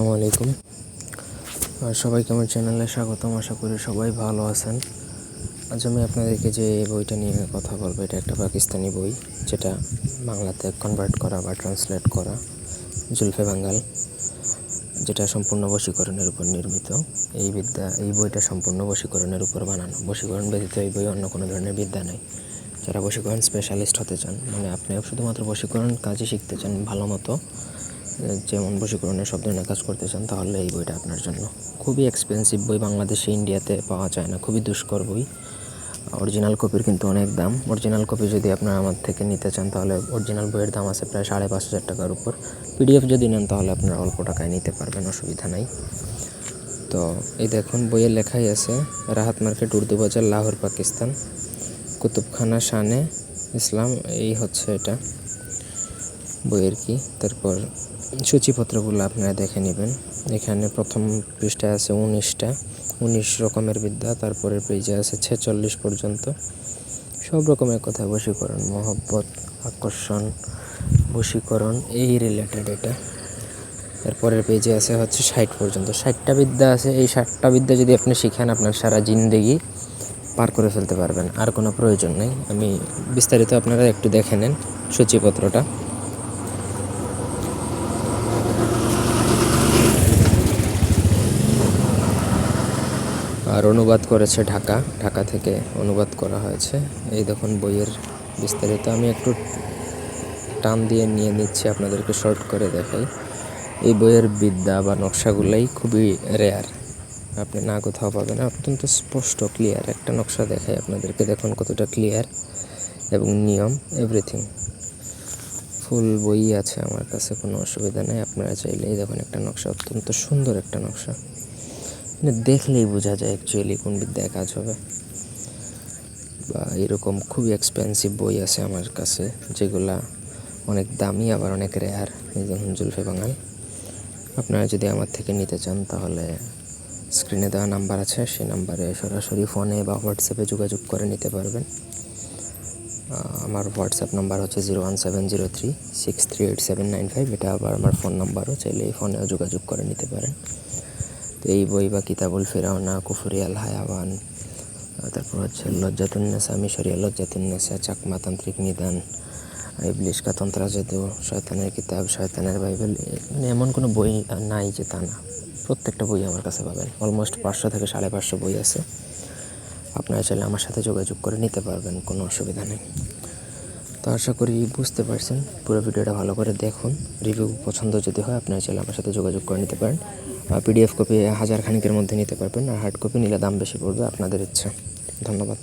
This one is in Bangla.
আসসালামু আলাইকুম। আর সবাইকে আমার চ্যানেলে স্বাগতম। আশা করি সবাই ভালো আছেন। আজ আমি আপনাদেরকে যে বইটা নিয়ে কথা বলব, এটা একটা পাকিস্তানি বই, যেটা বাংলাতে কনভার্ট করা বা ট্রান্সলেট করা, জুলফে বাঙ্গাল, যেটা সম্পূর্ণ বশীকরণের উপর নির্মিত। এই বিদ্যা, এই বইটা সম্পূর্ণ বশীকরণের উপর বানানো। বশীকরণ ব্যতীত এই বই অন্য কোনো ধরনের বিদ্যা নেই। যারা বশীকরণ স্পেশালিস্ট হতে চান মানে আপনি শুধুমাত্র বশীকরণ কাজই শিখতে চান ভালো মতো যেমন বশীকরণের সব ধরনের কাজ করতে চান, তাহলে এই বইটা আপনার জন্য। খুবই এক্সপেন্সিভ বই, বাংলাদেশে, ইন্ডিয়াতে পাওয়া যায় না, খুবই দুষ্কর বই। অরিজিনাল কপির কিন্তু অনেক দাম। অরিজিনাল কপি যদি আপনারা আমার থেকে নিতে চান, তাহলে অরিজিনাল বইয়ের দাম আছে প্রায় সাড়ে পাঁচ হাজার টাকার উপর। পিডিএফ যদি নেন, তাহলে আপনারা অল্প টাকায় নিতে পারবেন, অসুবিধা নাই। তো এই দেখুন, বইয়ের লেখাই আছে, রাহাত মার্কেট উর্দু বাজার, লাহোর, পাকিস্তান। কুতুবখানা, শানে, ইসলাম, এই হচ্ছে এটা। বইয়ের কি, তারপর সূচিপত্রগুলো আপনারা দেখে নেবেন। এখানে প্রথম পৃষ্ঠায় আছে উনিশটা। উনিশ রকমের বিদ্যা, তারপরে পেজে আছে ছেচল্লিশ পর্যন্ত। সব রকমের কথা বশীকরণ, মহব্বত, আকর্ষণ, বশীকরণ, এই রিলেটেড এটা। এরপরের পেজে আছে হচ্ছে ষাট পর্যন্ত। ষাটটা বিদ্যা আছে, এই ষাটটা বিদ্যা যদি আপনি শিখেন, আপনার সারা জিন্দেগি পার করে ফেলতে পারবেন। আর কোনো প্রয়োজন নেই। আমি বিস্তারিত আপনারা একটু দেখে নেন সূচিপত্রটা। আর অনুবাদ করেছে ঢাকা ঢাকা থেকে অনুবাদ করা হয়েছে। এই দেখুন বইয়ের বিস্তারিত। আমি একটু টান দিয়ে নিয়ে নিচ্ছি, আপনাদেরকে শর্ট করে দেখাই। এই বইয়ের বিদ্যা বা নকশাগুলাই খুবই রেয়ার আপনি না কোথাও পাবেন। অত্যন্ত স্পষ্ট ক্লিয়ার একটা নকশা দেখাই আপনাদেরকে। দেখুন কতটা ক্লিয়ার এবং নিয়ম এভরিথিং ফুল বই আছে আমার কাছে, কোনো অসুবিধা নেই। আপনারা চাইলেই দেখুন একটা নকশা, অত্যন্ত সুন্দর একটা নকশা। দেখলেই বোঝা যায় অ্যাকচুয়ালি কোন বিদ্যায় কাজ হবে বা এরকম খুবই এক্সপেন্সিভ বই আছে আমার কাছে, যেগুলা অনেক দামি, আবার অনেক রেয়ার যেমন জুলফে বাঙাল। আপনারা যদি আমার থেকে নিতে চান, তাহলে স্ক্রিনে দেওয়া নাম্বার আছে, সেই নাম্বারে সরাসরি ফোনে বা হোয়াটসঅ্যাপে যোগাযোগ করে নিতে পারবেন। আমার হোয়াটসঅ্যাপ নাম্বার হচ্ছে zero one seven zero three six three eight seven nine five এটা আবার আমার ফোন নাম্বারও চাইলে এই ফোনেও যোগাযোগ করে নিতে পারেন। তো এই বই বা কিতাবুল ফেরাওনা কুফুরিয়াল হায়াওয়ান, তারপর হচ্ছে লজ্জাতুন্নেসা মিশরিয়া লজ্জাতুন্নেসা চাকমাতান্ত্রিক নিদান, ইবলিশ তন্ত্রা জাদু, শয়তানের কিতাব, শয়তানের বাইবেল মানে এমন কোনো বই নাই যে তা না। প্রত্যেকটা বই আমার কাছে পাবেন। অলমোস্ট পাঁচশো থেকে সাড়ে পাঁচশো বই আছে। আপনারা চাইলে আমার সাথে যোগাযোগ করে নিতে পারবেন, কোনো অসুবিধা নেই। তো আশা করি বুঝতে পারছেন। পুরো ভিডিওটা ভালো করে দেখুন। রিভিউ পছন্দ যদি হয়, আপনারা চাইলে আমার সাথে যোগাযোগ করে নিতে পারেন। পিডিএফ কপি হাজার খানিকের মধ্যে নিতে পারবেন আর হার্ড কপি নিলে দাম বেশি পড়বে। আপনাদের ইচ্ছা। ধন্যবাদ।